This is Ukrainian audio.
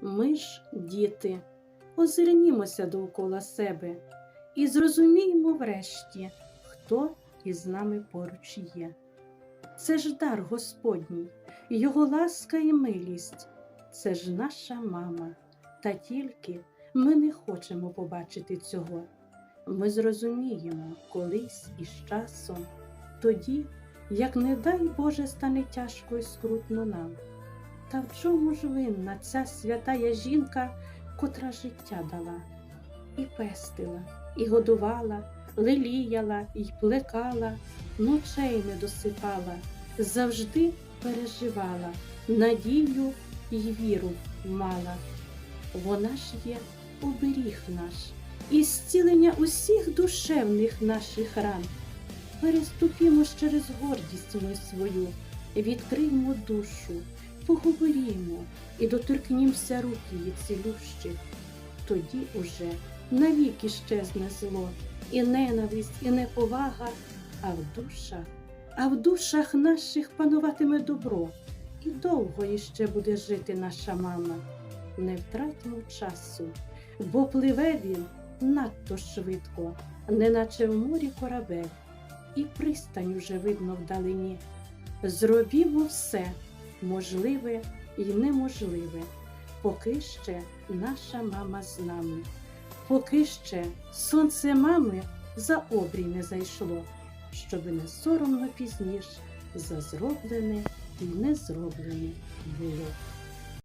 Ми ж, діти, озирнімося довкола себе і зрозуміємо врешті, хто із нами поруч є. Це ж дар Господній, Його ласка і милість, це ж наша мама. Та тільки ми не хочемо побачити цього. Ми зрозуміємо колись із часом, тоді, як не дай Боже стане тяжко і скрутно нам. Та в чому ж винна ця святая жінка, котра життя дала, і пестила, і годувала, леліяла, і плекала, ночей не досипала, завжди переживала, надію і віру мала. Вона ж є оберіг наш і зцілення усіх душевних наших ран. Переступімо ж через гордість ми свою, відкриємо душу, поговорімо і доторкнімося рук її цілющих. Тоді уже навіки щезне зло, і ненависть, і неповага, а в душах, а в душах наших пануватиме добро, і довго іще буде жити наша мама. Не втратимо часу, бо пливе він надто швидко, неначе в морі корабель, і пристань уже видно вдалині. Зробімо все можливе і неможливе, поки ще наша мама з нами, поки ще сонце мами за обрій не зайшло, щоби не соромно пізніш за зроблене і незроблене було.